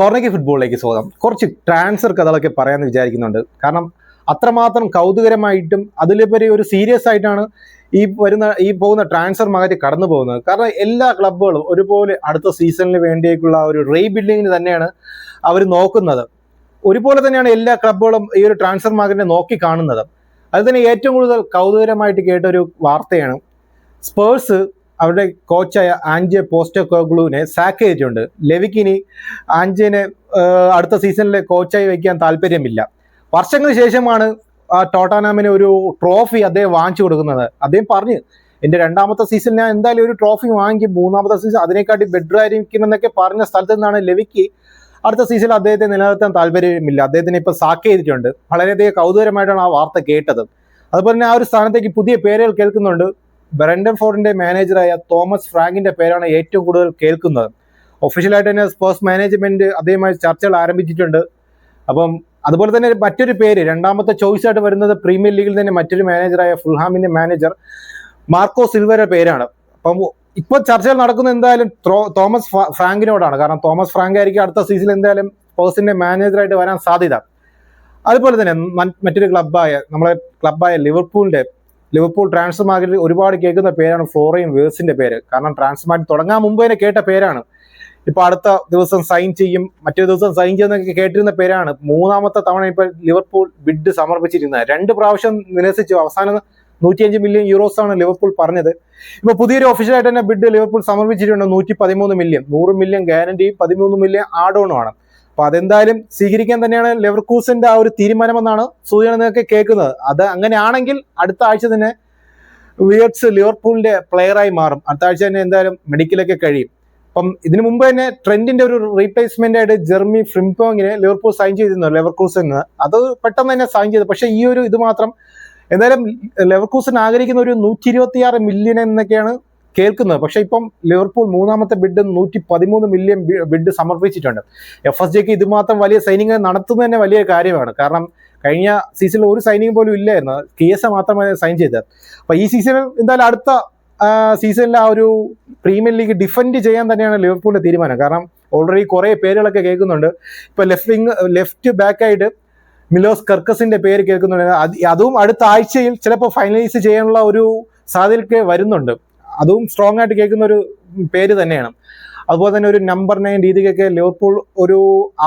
കോർണയ്ക്ക് ഫുട്ബോളിലേക്ക് സ്വാഗതം. കുറച്ച് ട്രാൻസ്ഫർ കഥകളൊക്കെ പറയാമെന്ന് വിചാരിക്കുന്നുണ്ട്. കാരണം അത്രമാത്രം കൗതുകരമായിട്ടും അതിലുപരി ഒരു സീരിയസ് ആയിട്ടാണ് ഈ വരുന്ന ഈ പോകുന്ന ട്രാൻസ്ഫർ മാർക്കറ്റ് കടന്നു പോകുന്നത്. കാരണം എല്ലാ ക്ലബ്ബുകളും ഒരുപോലെ അടുത്ത സീസണിന് വേണ്ടിയേക്കുള്ള ഒരു റീബിൽഡിങ്ങിന് തന്നെയാണ് അവർ നോക്കുന്നത്. ഒരുപോലെ തന്നെയാണ് എല്ലാ ക്ലബ്ബുകളും ഈ ഒരു ട്രാൻസ്ഫർ മാർക്കറ്റിനെ നോക്കി കാണുന്നത്. അത് തന്നെ ഏറ്റവും കൂടുതൽ കൗതുകരമായിട്ട് കേട്ട ഒരു വാർത്തയാണ്. സ്പേഴ്സ് അവരുടെ കോച്ചായ ആൻജെ പോസ്റ്റോകോഗ്ലുവിനെ സാക്ക് ചെയ്തിട്ടുണ്ട്. ലെവിക്കിനി ആൻജെനെ അടുത്ത സീസണിലെ കോച്ചായി വയ്ക്കാൻ താല്പര്യമില്ല. വർഷങ്ങൾക്ക് ശേഷമാണ് ടോട്ടാനാമിന് ഒരു ട്രോഫി അദ്ദേഹം വാങ്ങിച്ചു കൊടുക്കുന്നത്. അദ്ദേഹം പറഞ്ഞു എന്റെ രണ്ടാമത്തെ സീസൺ ഞാൻ എന്തായാലും ഒരു ട്രോഫി വാങ്ങിക്കും മൂന്നാമത്തെ സീസൺ അതിനെക്കാട്ടി ബെറ്റർ ആയിരിക്കുമെന്നൊക്കെ പറഞ്ഞ സ്ഥലത്ത് നിന്നാണ് ലെവിക്ക് അടുത്ത സീസണിൽ അദ്ദേഹത്തെ നിലനിർത്താൻ താല്പര്യമില്ല. അദ്ദേഹത്തിന് ഇപ്പോൾ സാക്ക് ചെയ്തിട്ടുണ്ട്. വളരെയധികം കൗതുകരമായിട്ടാണ് ആ വാർത്ത കേട്ടത്. അതുപോലെ തന്നെ ആ ഒരു സ്ഥാനത്തേക്ക് പുതിയ പേരുകൾ കേൾക്കുന്നുണ്ട്. ബ്രണ്ടൻ ഫോർഡിന്റെ മാനേജറായ തോമസ് ഫ്രാങ്കിന്റെ പേരാണ് ഏറ്റവും കൂടുതൽ കേൾക്കുന്നത്. ഒഫീഷ്യലായിട്ട് തന്നെ സ്പോർട്സ് മാനേജ്മെന്റ് അതേമായി ചർച്ചകൾ ആരംഭിച്ചിട്ടുണ്ട്. അപ്പം അതുപോലെ തന്നെ മറ്റൊരു പേര് രണ്ടാമത്തെ ചോയ്സ് ആയിട്ട് വരുന്നത് പ്രീമിയർ ലീഗിൽ തന്നെ മറ്റൊരു മാനേജറായ ഫുൾഹാമിന്റെ മാനേജർ മാർക്കോ സിൽവയുടെ പേരാണ്. അപ്പം ഇപ്പൊ ചർച്ചകൾ നടക്കുന്നത് എന്തായാലും തോമസ് ഫ്രാങ്കിനോടാണ്. കാരണം തോമസ് ഫ്രാങ്ക് ആയിരിക്കും അടുത്ത സീസണിൽ എന്തായാലും സ്പോർട്സിന്റെ മാനേജറായിട്ട് വരാൻ സാധ്യത. അതുപോലെ തന്നെ മറ്റൊരു ക്ലബ്ബായ നമ്മുടെ ക്ലബ്ബായ ലിവർപൂളിന്റെ ലിവർപൂൾ ട്രാൻസ്ഫർ മാർക്കറ്റിൽ ഒരുപാട് കേൾക്കുന്ന പേരാണ് ഫ്ലോറിയൻ വേഴ്സിന്റെ പേര്. കാരണം ട്രാൻസ്ഫർ മാർക്കറ്റ് തുടങ്ങാൻ മുമ്പ് തന്നെ കേട്ട പേരാണ്. ഇപ്പൊ അടുത്ത ദിവസം സൈൻ ചെയ്യും. മറ്റേ ദിവസം സൈൻ ചെയ്യുന്നൊക്കെ കേട്ടിരുന്ന പേരാണ്. മൂന്നാമത്തെ തവണ ഇപ്പൊ ലിവർപൂൾ ബിഡ് സമർപ്പിച്ചിരുന്നത്. രണ്ട് പ്രാവശ്യം നിരസിച്ചു. അവസാനം നൂറ്റിയഞ്ച് മില്യൺ യൂറോസ് ആണ് ലിവർപൂൾ പറഞ്ഞത്. ഇപ്പൊ പുതിയൊരു ഒഫീഷ്യലായിട്ട് തന്നെ ബിഡ് ലിവർപൂൾ സമർപ്പിച്ചിട്ടുണ്ട്. നൂറ്റി പതിമൂന്ന് മില്യൺ നൂറ് മില്യൺ ഗ്യാരണ്ടിയും പതിമൂന്ന് മില്യൺ ആഡോണുമാണ് അപ്പൊ അതെന്തായാലും സ്വീകരിക്കാൻ തന്നെയാണ് ലെവർക്കൂസിന്റെ ആ ഒരു തീരുമാനമെന്നാണ് നിങ്ങൾക്ക് കേൾക്കുന്നത്. അത് അങ്ങനെയാണെങ്കിൽ അടുത്ത ആഴ്ച തന്നെ വിയർട്സ് ലിവർപൂളിന്റെ പ്ലെയറായി മാറും. അടുത്ത ആഴ്ച തന്നെ എന്തായാലും മെഡിക്കലൊക്കെ കഴിയും. അപ്പം ഇതിനു മുമ്പ് തന്നെ ട്രെൻഡിന്റെ ഒരു റീപ്ലേസ്മെന്റ് ആയിട്ട് ജെർമി ഫ്രിംപോങ്ങിനെ ലിവർപൂൾ സൈൻ ചെയ്തിരുന്നു ലെവർക്കൂസിന് അത് പെട്ടെന്ന് തന്നെ സൈൻ ചെയ്തു. പക്ഷേ ഈ ഒരു ഇത് മാത്രം എന്തായാലും ലെവർക്കൂസിന് ആഗ്രഹിക്കുന്ന ഒരു നൂറ്റി ഇരുപത്തിയാറ് മില്യൺ എന്നൊക്കെയാണ് കേൾക്കുന്നത്. പക്ഷേ ഇപ്പം ലിവർപൂൾ മൂന്നാമത്തെ ബിഡ് നൂറ്റി പതിമൂന്ന് മില്യൺ ബിഡ് സമർപ്പിച്ചിട്ടുണ്ട്. എഫ് എസ് ജെക്ക് ഇതുമാത്രം വലിയ സൈനിങ് നടത്തുന്നത് തന്നെ വലിയ കാര്യമാണ്. കാരണം കഴിഞ്ഞ സീസണിൽ ഒരു സൈനിങ് പോലും ഇല്ലായിരുന്നു. കെ എസ് മാത്രമേ സൈൻ ചെയ്തത്. അപ്പൊ ഈ സീസണിൽ എന്തായാലും അടുത്ത സീസണിൽ ആ ഒരു പ്രീമിയർ ലീഗ് ഡിഫെൻഡ് ചെയ്യാൻ തന്നെയാണ് ലിവർപൂളിന്റെ തീരുമാനം. കാരണം ഓൾറെഡി കുറെ പേരുകളൊക്കെ കേൾക്കുന്നുണ്ട്. ഇപ്പൊ ലെഫ്റ്റ് വിങ് ലെഫ്റ്റ് ബാക്ക് ആയിട്ട് മിലോസ് കർക്കസിന്റെ പേര് കേൾക്കുന്നുണ്ട്. അതും അടുത്ത ആഴ്ചയിൽ ചിലപ്പോൾ ഫൈനലൈസ് ചെയ്യാനുള്ള ഒരു സാധ്യതയൊക്കെ വരുന്നുണ്ട്. അതും സ്ട്രോങ് ആയിട്ട് കേൾക്കുന്ന ഒരു പേര് തന്നെയാണ്. അതുപോലെ തന്നെ ഒരു നമ്പർ നയൻ രീതിക്കൊക്കെ ലിവർപൂൾ ഒരു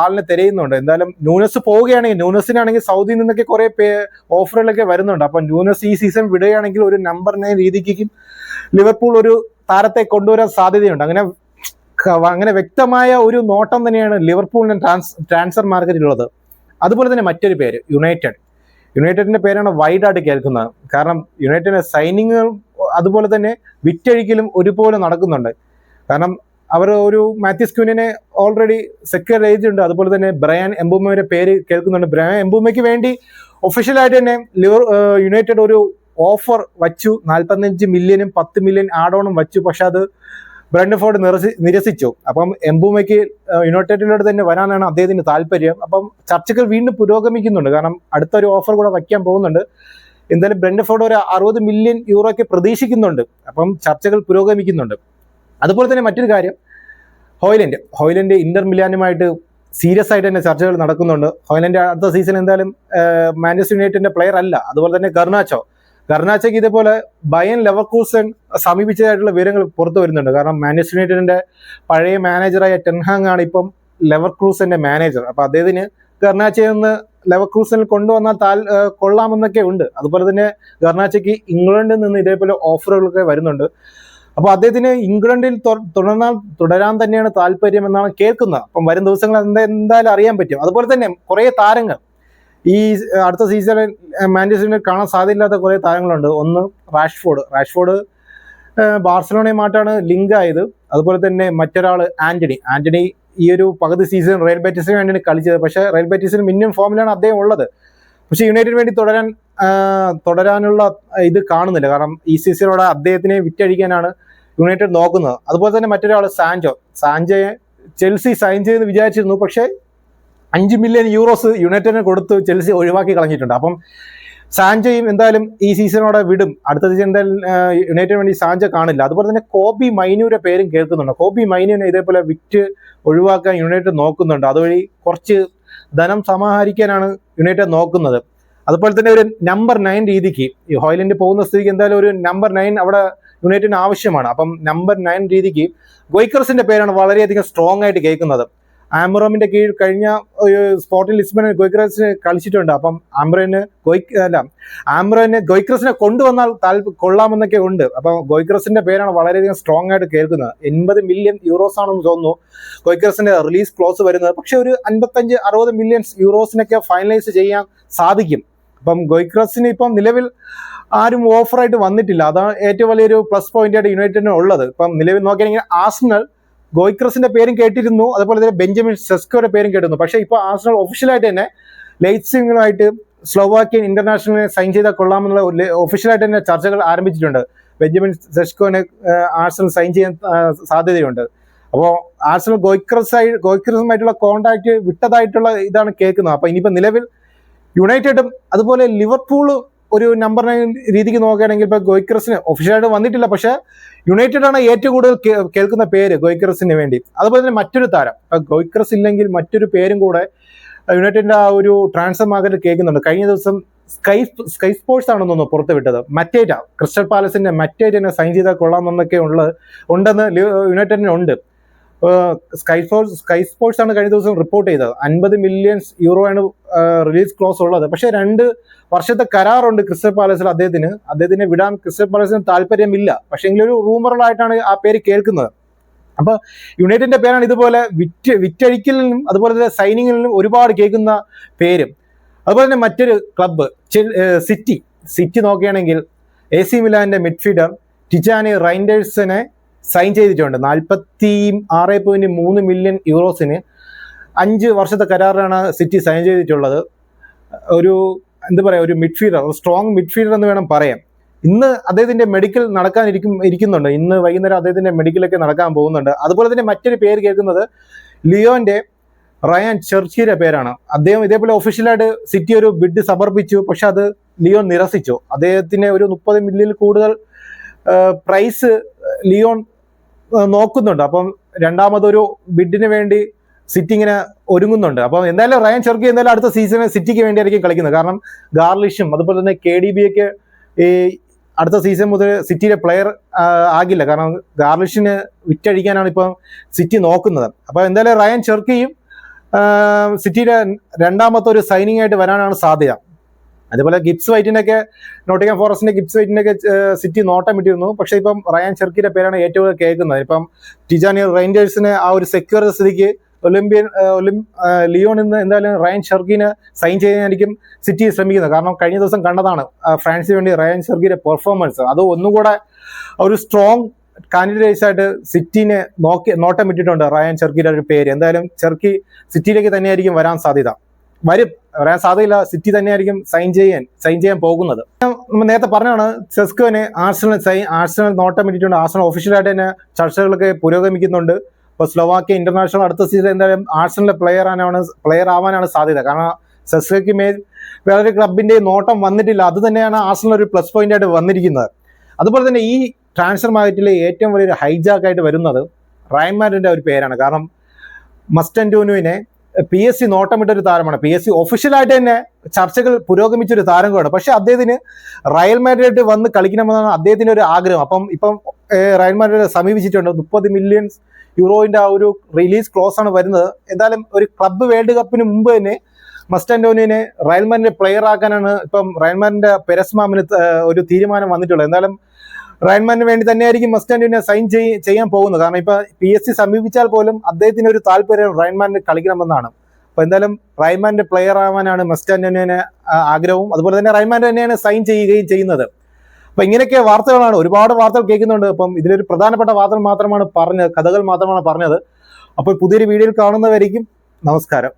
ആളിനെ തിരയുന്നുണ്ട്. എന്തായാലും ന്യൂനസ് പോവുകയാണെങ്കിൽ ന്യൂനസിനാണെങ്കിൽ സൗദിയിൽ നിന്നൊക്കെ കുറെ പേ ഓഫറുകളൊക്കെ വരുന്നുണ്ട്. അപ്പൊ ന്യൂനസ് ഈ സീസൺ വിടുകയാണെങ്കിൽ ഒരു നമ്പർ നയൻ രീതിക്കും ലിവർപൂൾ ഒരു താരത്തെ കൊണ്ടുവരാൻ സാധ്യതയുണ്ട്. അങ്ങനെ അങ്ങനെ വ്യക്തമായ ഒരു നോട്ടം തന്നെയാണ് ലിവർപൂളിന് ട്രാൻസ് ട്രാൻസ്ഫർ മാർക്കറ്റിലുള്ളത് അതുപോലെ തന്നെ മറ്റൊരു പേര് യുണൈറ്റഡ് യുണൈറ്റഡിന്റെ പേരാണ് വൈഡായിട്ട് കേൾക്കുന്നത്. കാരണം യുണൈറ്റഡിന്റെ സൈനിങ്ങുകൾ അതുപോലെ തന്നെ വിറ്റഴിക്കലും ഒരുപോലെ നടക്കുന്നുണ്ട്. കാരണം അവർ ഒരു മാത്യൂസ് ക്യൂനിനെ ഓൾറെഡി സെക്യൂർ ചെയ്തിട്ടുണ്ട് അതുപോലെ തന്നെ ബ്രയാൻ എംബൂമയുടെ പേര് കേൾക്കുന്നുണ്ട്. ബ്രയാൻ എംബൂമയ്ക്ക് വേണ്ടി ഒഫീഷ്യലായിട്ട് തന്നെ ലിവർ യുണൈറ്റഡ് ഒരു ഓഫർ വച്ചു. നാൽപ്പത്തഞ്ച് മില്യനും പത്ത് മില്യൻ ആഡോണും വച്ചു. പക്ഷെ അത് ബ്രണ്ടഫോർഡ് നിരസി നിരസിച്ചു. അപ്പം എംബൂമയ്ക്ക് യുണൈറ്റഡിലോട്ട് തന്നെ വരാനാണ് അദ്ദേഹത്തിന് താല്പര്യം. അപ്പം ചർച്ചകൾ വീണ്ടും പുരോഗമിക്കുന്നുണ്ട്. കാരണം അടുത്തൊരു ഓഫർ കൂടെ വയ്ക്കാൻ പോകുന്നുണ്ട്. എന്തായാലും ബ്രെൻഡഫോർഡ് ഒരു അറുപത് മില്യൺ യൂറോയ്ക്ക് പ്രതീക്ഷിക്കുന്നുണ്ട്. അപ്പം ചർച്ചകൾ പുരോഗമിക്കുന്നുണ്ട്. അതുപോലെ തന്നെ മറ്റൊരു കാര്യം ഹോയ്ലൻഡ്. ഹോയ്ലൻഡ് ഇന്റർ മിലാനുമായിട്ട് സീരിയസ് ആയിട്ട് തന്നെ ചർച്ചകൾ നടക്കുന്നുണ്ട്. ഹോയ്ലൻഡ് അടുത്ത സീസൺ എന്തായാലും മാഞ്ചസ്റ്റർ യുണൈറ്റഡിന്റെ പ്ലെയർ അല്ല. അതുപോലെ തന്നെ ഗർണാച്ചോ. കർണാച്ചയ്ക്ക് ഇതേപോലെ ബയൻ ലെവർക്കൂസൻ സമീപിച്ചതായിട്ടുള്ള വിവരങ്ങൾ പുറത്തു വരുന്നുണ്ട്. കാരണം മാഞ്ചസ്റ്റർ യുണൈറ്റഡിന്റെ പഴയ മാനേജറായ ടെൻഹാങ് ആണ് ഇപ്പം ലെവർക്രൂസിന്റെ മാനേജർ. അപ്പൊ അദ്ദേഹത്തിന് ഗർണാച്ചയിൽ നിന്ന് ലെവക്രൂസിൽ കൊണ്ടുവന്നാൽ താൽ കൊള്ളാമെന്നൊക്കെ ഉണ്ട്. അതുപോലെ തന്നെ ഗർണാച്ചയ്ക്ക് ഇംഗ്ലണ്ടിൽ നിന്ന് ഇതേപോലെ ഓഫറുകളൊക്കെ വരുന്നുണ്ട്. അപ്പോൾ അദ്ദേഹത്തിന് ഇംഗ്ലണ്ടിൽ തുടർന്നാൽ തുടരാൻ തന്നെയാണ് താല്പര്യം എന്നാണ് കേൾക്കുന്നത്. അപ്പം വരും ദിവസങ്ങൾ എന്താ എന്തായാലും അറിയാൻ പറ്റും. അതുപോലെ തന്നെ കുറേ താരങ്ങൾ ഈ അടുത്ത സീസണിൽ മാഞ്ചസ്റ്ററിന് കാണാൻ സാധ്യതയില്ലാത്ത കുറേ താരങ്ങളുണ്ട്. ഒന്ന് റാഷ്ഫോർഡ് റാഷ്ഫോർഡ് ബാർസലോണയുമായിട്ടാണ് ലിങ്ക് ആയത്. അതുപോലെ തന്നെ മറ്റൊരാൾ ആന്റണി ആന്റണി ഈ ഒരു പകുതി സീസൺ റയൽ ബാറ്റീസിന് വേണ്ടിയാണ് കളിച്ചത്. പക്ഷേ റയൽ ബാറ്റീസിന് മിനിമം ഫോമിലാണ് അദ്ദേഹം ഉള്ളത്. പക്ഷേ യുണൈറ്റഡിന് വേണ്ടി തുടരാൻ തുടരാനുള്ള ഇത് കാണുന്നില്ല. കാരണം ഈ സീസണോടെ അദ്ദേഹത്തിനെ വിറ്റഴിക്കാനാണ് യുണൈറ്റഡ് നോക്കുന്നത്. അതുപോലെ തന്നെ മറ്റൊരാൾ സാൻജോ സാൻജോയെ ചെൽസി സൈൻ ചെയ്തെന്ന് വിചാരിച്ചിരുന്നു. പക്ഷേ അഞ്ച് മില്യൺ യൂറോസ് യുണൈറ്റഡിന് കൊടുത്ത് ചെൽസി ഒഴിവാക്കി കളഞ്ഞിട്ടുണ്ട്. അപ്പം സാഞ്ചയും എന്തായാലും ഈ സീസണോടെ വിടും. അടുത്ത സീസൺ എന്തായാലും യുണൈറ്റഡ് വേണ്ടി സാഞ്ച കാണില്ല. അതുപോലെ തന്നെ കോബി മൈനൂരെ പേരും കേൾക്കുന്നുണ്ട്. കോബി മൈനുവിനെ ഇതേപോലെ വിറ്റ് ഒഴിവാക്കാൻ യുണൈറ്റഡ് നോക്കുന്നുണ്ട്. അതുവഴി കുറച്ച് ധനം സമാഹരിക്കാനാണ് യുണൈറ്റഡ് നോക്കുന്നത്. അതുപോലെ തന്നെ ഒരു നമ്പർ നയൻ രീതിക്ക് ഈ ഹോയിലൻഡ് പോകുന്ന സ്ഥിതിക്ക് എന്തായാലും ഒരു നമ്പർ നയൻ അവിടെ യുണൈറ്റഡിന് ആവശ്യമാണ്. അപ്പം നമ്പർ നയൻ രീതിക്ക് ഗോയ്ക്കർസിന്റെ പേരാണ് വളരെയധികം സ്ട്രോങ് ആയിട്ട് കേൾക്കുന്നത്. ആംബ്രോമിന്റെ കീഴിൽ കഴിഞ്ഞ ഒരു സ്പോർട്ടിംഗ് ലിസ്ബണിൽ ഗോയ്ക്രസിന് കളിച്ചിട്ടുണ്ട്. അപ്പം ആംബ്രോന് ഗോയ് അല്ല ആംബ്രോന് ഗോയ്ക്രസിനെ കൊണ്ടുവന്നാൽ താല്പ കൊള്ളാമെന്നൊക്കെ ഉണ്ട്. അപ്പം ഗോയ്ക്രസിന്റെ പേരാണ് വളരെയധികം സ്ട്രോങ് ആയിട്ട് കേൾക്കുന്നത്. എൺപത് മില്യൺ യൂറോസ് ആണെന്ന് തോന്നുന്നു ഗോയ്ക്രസിന്റെ റിലീസ് ക്ലോസ് വരുന്നത്. പക്ഷെ ഒരു അൻപത്തഞ്ച് അറുപത് മില്യൺ യൂറോസിനൊക്കെ ഫൈനലൈസ് ചെയ്യാൻ സാധിക്കും. അപ്പം ഗോയ്ക്രസിന് ഇപ്പം നിലവിൽ ആരും ഓഫറായിട്ട് വന്നിട്ടില്ല. അതാണ് ഏറ്റവും വലിയൊരു പ്ലസ് പോയിന്റായിട്ട് യുണൈറ്റഡിന് ഉള്ളത്. ഇപ്പം നിലവിൽ നോക്കിയാണെങ്കിൽ ആസ്നൽ ഗോയ്ക്രസിന്റെ പേരും കേട്ടിരുന്നു അതുപോലെ തന്നെ ബെഞ്ചമിൻ സെസ്കോയുടെ പേരും കേട്ടിരുന്നു. പക്ഷേ ഇപ്പോൾ ആർസണൽ ഒഫീഷ്യലായിട്ട് തന്നെ ലൈറ്റ്സിംഗുമായിട്ട് സ്ലോവാക്യൻ ഇന്റർനാഷണലിനെ സൈൻ ചെയ്താൽ കൊള്ളാമെന്നുള്ള ഒഫീഷ്യലായിട്ട് തന്നെ ചർച്ചകൾ ആരംഭിച്ചിട്ടുണ്ട്. ബെഞ്ചമിൻ സെസ്കോനെ ആഴ്സണൽ സൈൻ ചെയ്യാൻ സാധ്യതയുണ്ട്. അപ്പോൾ ആഴ്സണൽ ഗോയ്ക്രസായി ഗോയ്ക്രസുമായിട്ടുള്ള കോണ്ടാക്ട് വിട്ടതായിട്ടുള്ള ഇതാണ് കേൾക്കുന്നത്. അപ്പോൾ ഇനിയിപ്പോൾ നിലവിൽ യുണൈറ്റഡും അതുപോലെ ലിവർപൂളും ഒരു നമ്പർ നയൻ രീതിക്ക് നോക്കുകയാണെങ്കിൽ ഇപ്പോൾ ഗോയ്ക്രസിന് ഒഫീഷ്യലായിട്ട് വന്നിട്ടില്ല. പക്ഷേ യുണൈറ്റഡ് ആണ് ഏറ്റവും കൂടുതൽ കേൾക്കുന്ന പേര് ഗോയ്ക്രസിന് വേണ്ടി. അതുപോലെ തന്നെ മറ്റൊരു താരം. ഇപ്പൊ ഗോയ്ക്രസ് ഇല്ലെങ്കിൽ മറ്റൊരു പേരും കൂടെ യുണൈറ്റഡിന്റെ ആ ഒരു ട്രാൻസ്ഫർ മാർക്കറ്റ് കേൾക്കുന്നുണ്ട്. കഴിഞ്ഞ ദിവസം സ്കൈ സ്കൈ സ്പോർട്സ് ആണെന്ന് പുറത്തു വിട്ടത് മറ്റേറ്റ ക്രിസ്റ്റൽ പാലസിന്റെ മറ്റേറ്റിനെ സൈൻ ചെയ്താൽ കൊള്ളാമെന്നൊക്കെ ഉള്ളത് ഉണ്ടെന്ന് യുണൈറ്റഡിനുണ്ട് സ്കൈ സ്പോർട്സ് സ്കൈ സ്പോർട്സ് ആണ് കഴിഞ്ഞ ദിവസം റിപ്പോർട്ട് ചെയ്തത്. അൻപത് മില്യൺസ് യൂറോ ആണ് റിലീസ് ക്ലോസ് ഉള്ളത്. പക്ഷേ രണ്ട് വർഷത്തെ കരാറുണ്ട് ക്രിസ്റ്റൽ പാലസിൽ അദ്ദേഹത്തിന്. അദ്ദേഹത്തിനെ വിടാൻ ക്രിസ്റ്റൽ പാലസിന് താല്പര്യമില്ല. പക്ഷേ എങ്കിലൊരു റൂമറുകളായിട്ടാണ് ആ പേര് കേൾക്കുന്നത്. അപ്പൊ യുണൈറ്റഡിന്റെ പേരാണ് ഇതുപോലെ വിറ്റ് വിറ്റഴിക്കലിനും അതുപോലെ തന്നെ സൈനിങ്ങിലും ഒരുപാട് കേൾക്കുന്ന പേരും. അതുപോലെ തന്നെ മറ്റൊരു ക്ലബ്ബ് സിറ്റി സിറ്റി നോക്കുകയാണെങ്കിൽ എ സി മിലാന്റെ മിഡ്ഫീൽഡർ ടിജാനി റൈൻഡേഴ്സിനെ സൈൻ ചെയ്തിട്ടുണ്ട്. നാൽപ്പത്തി ആറ് പോയിന്റ് മൂന്ന് മില്യൺ യൂറോസിന് അഞ്ച് വർഷത്തെ കരാറിലാണ് സിറ്റി സൈൻ ചെയ്തിട്ടുള്ളത്. ഒരു എന്താ പറയുക ഒരു മിഡ്ഫീൽഡർ ഒരു സ്ട്രോങ് മിഡ്ഫീൽഡർ എന്ന് വേണം പറയാം ഇന്ന് അദ്ദേഹത്തിന്റെ മെഡിക്കൽ നടക്കാൻ ഇരിക്കും ഇരിക്കുന്നുണ്ട്. ഇന്ന് വൈകുന്നേരം അദ്ദേഹത്തിന്റെ മെഡിക്കലൊക്കെ നടക്കാൻ പോകുന്നുണ്ട്. അതുപോലെ തന്നെ മറ്റൊരു പേര് കേൾക്കുന്നത് ലിയോന്റെ റയാൻ ചെർച്ചിയുടെ പേരാണ്. അദ്ദേഹം ഇതേപോലെ ഒഫീഷ്യലായിട്ട് സിറ്റി ഒരു ബിഡ് സമർപ്പിച്ചു. പക്ഷെ അത് ലിയോൺ നിരസിച്ചു. അദ്ദേഹത്തിന് ഒരു മുപ്പത് മില്യണിൽ കൂടുതൽ പ്രൈസ് ലിയോൺ നോക്കുന്നുണ്ട്. അപ്പം രണ്ടാമതൊരു ബിഡിന് വേണ്ടി സിറ്റി ഇങ്ങനെ ഒരുങ്ങുന്നുണ്ട്. അപ്പം എന്തായാലും റയൻ ചെറുക്കി എന്തായാലും അടുത്ത സീസണിൽ സിറ്റിക്ക് വേണ്ടിയായിരിക്കും കളിക്കുന്നത്. കാരണം ഗാർലിഷും അതുപോലെ തന്നെ കെ ഡി ബി ഒക്കെ ഈ അടുത്ത സീസൺ മുതൽ സിറ്റിയിലെ പ്ലെയർ ആകില്ല. കാരണം ഗാർലിഷിന് വിറ്റഴിക്കാനാണ് ഇപ്പം സിറ്റി നോക്കുന്നത്. അപ്പോൾ എന്തായാലും റയൻ ചെർക്കിയും സിറ്റിയുടെ രണ്ടാമത്തെ ഒരു സൈനിങ് ആയിട്ട് വരാനാണ് സാധ്യത. അതുപോലെ ഗിബ്സ് വൈറ്റിനൊക്കെ നോട്ടിംഗം ഫോറസ്റ്റിന്റെ ഗിബ്സ് വൈറ്റിനൊക്കെ സിറ്റി നോട്ടം ഇട്ടിരുന്നു. പക്ഷേ ഇപ്പം റയാൻ ചെർക്കിയുടെ പേരാണ് ഏറ്റവും കേൾക്കുന്നത്. ഇപ്പം ടിജാനി റൈൻഡേഴ്സിന് ആ ഒരു സെക്യൂർ സ്ഥിതിക്ക് ഒളിമ്പ്യൻ ഒളിം ലിയോൺ ഇന്ന് എന്തായാലും റയൻ ഷെർഗിനെ സൈൻ ചെയ്യാനായിരിക്കും സിറ്റി ശ്രമിക്കുന്നത്. കാരണം കഴിഞ്ഞ ദിവസം കണ്ടതാണ് ഫ്രാൻസിന് വേണ്ടി റയൻ ഷെർഗിയുടെ പെർഫോമൻസ് അത് ഒന്നുകൂടെ ഒരു സ്ട്രോങ് കാൻഡിഡേറ്റ്സ് ആയിട്ട് സിറ്റിനെ നോക്കി നോട്ടം ഇട്ടിട്ടുണ്ട് റയൻ ചെർക്കിയുടെ ഒരു പേര്. എന്തായാലും ചെർക്കി സിറ്റിയിലേക്ക് തന്നെയായിരിക്കും വരാൻ സാധ്യത. വരും. വരാൻ സാധ്യതയില്ല. സിറ്റി തന്നെയായിരിക്കും സൈൻ ചെയ്യാൻ സൈൻ ചെയ്യാൻ പോകുന്നത്. നമ്മൾ നേരത്തെ പറഞ്ഞാണ് സെസ്കോനെ ആർസണൽ സൈൻ ആഴ്സണൽ നോട്ടം ഇട്ടിട്ടുണ്ട്. ആഴ്സണൽ ഒഫീഷ്യലായിട്ട് തന്നെ ചർച്ചകളൊക്കെ പുരോഗമിക്കുന്നുണ്ട്. ഇപ്പോൾ സ്ലോവാക്യ ഇന്റർനാഷണൽ അടുത്ത സീസൺ എന്തായാലും ആഴ്സണലിലെ പ്ലെയർ ആനാണ് പ്ലെയർ ആവാനാണ് സാധ്യത. കാരണം സെസ്കോയ്ക്ക് മേൽ വേറൊരു ക്ലബിന്റെ നോട്ടം വന്നിട്ടില്ല. അത് തന്നെയാണ് ആഴ്സണൽ ഒരു പ്ലസ് പോയിന്റ് ആയിട്ട് വന്നിരിക്കുന്നത്. അതുപോലെ തന്നെ ഈ ട്രാൻസ്ഫർ മാർക്കറ്റിലെ ഏറ്റവും വലിയൊരു ഹൈജാക്ക് ആയിട്ട് വരുന്നത് റയൻമാരിന്റെ ഒരു പേരാണ്. കാരണം മസ്റ്റൻഡൂനുവിനെ പി എസ് സി നോട്ടമിട്ട ഒരു താരമാണ് പി എസ് സി ഒഫീഷ്യലായിട്ട് തന്നെ ചർച്ചകൾ പുരോഗമിച്ച ഒരു താരം താരമാണ് പക്ഷെ അദ്ദേഹത്തിന് റയൽ മാഡ്രിഡ് വന്ന് കളിക്കണമെന്നാണ് അദ്ദേഹത്തിന്റെ ഒരു ആഗ്രഹം. അപ്പം ഇപ്പം റയൽ മാഡ്രിഡ് സമീപിച്ചിട്ടുണ്ട്. മുപ്പത് മില്യൺ യൂറോയിന്റെ ആ ഒരു റിലീസ് ക്ലോസ് ആണ് വരുന്നത്. എന്തായാലും ഒരു ക്ലബ്ബ് വേൾഡ് കപ്പിന് മുമ്പ് തന്നെ മസ്റ്റൻഡോനിനെ റയൽമാന്റെ പ്ലെയർ ആക്കാനാണ് ഇപ്പം റയൽമാന്റെ പെരസ്മാമിന് ഒരു തീരുമാനം വന്നിട്ടുള്ളത്. എന്തായാലും റയൽമാന് വേണ്ടി തന്നെയായിരിക്കും മസ്റ്റാൻഡിനെ സൈൻ ചെയ്യാൻ പോകുന്നത്. കാരണം ഇപ്പൊ പി എസ് സി സമീപിച്ചാൽ പോലും അദ്ദേഹത്തിന് ഒരു താല്പര്യം റയൽമാനിൽ കളിക്കണമെന്നാണ്. അപ്പൊ എന്തായാലും റൈമാന്റെ പ്ലെയർ ആവാനാണ് മസ്റ്റാൻഡോനെ ആഗ്രഹവും. അതുപോലെ തന്നെ റൈമാൻ തന്നെയാണ് സൈൻ ചെയ്യുകയും ചെയ്യുന്നത്. അപ്പൊ ഇങ്ങനെയൊക്കെ വാർത്തകളാണ്. ഒരുപാട് വാർത്തകൾ കേൾക്കുന്നുണ്ട്. അപ്പം ഇതിലൊരു പ്രധാനപ്പെട്ട വാർത്ത മാത്രമാണ് പറഞ്ഞത് കഥകൾ മാത്രമാണ് പറഞ്ഞത്. അപ്പോൾ പുതിയൊരു വീഡിയോയിൽ കാണുന്നവരിക്കും നമസ്കാരം.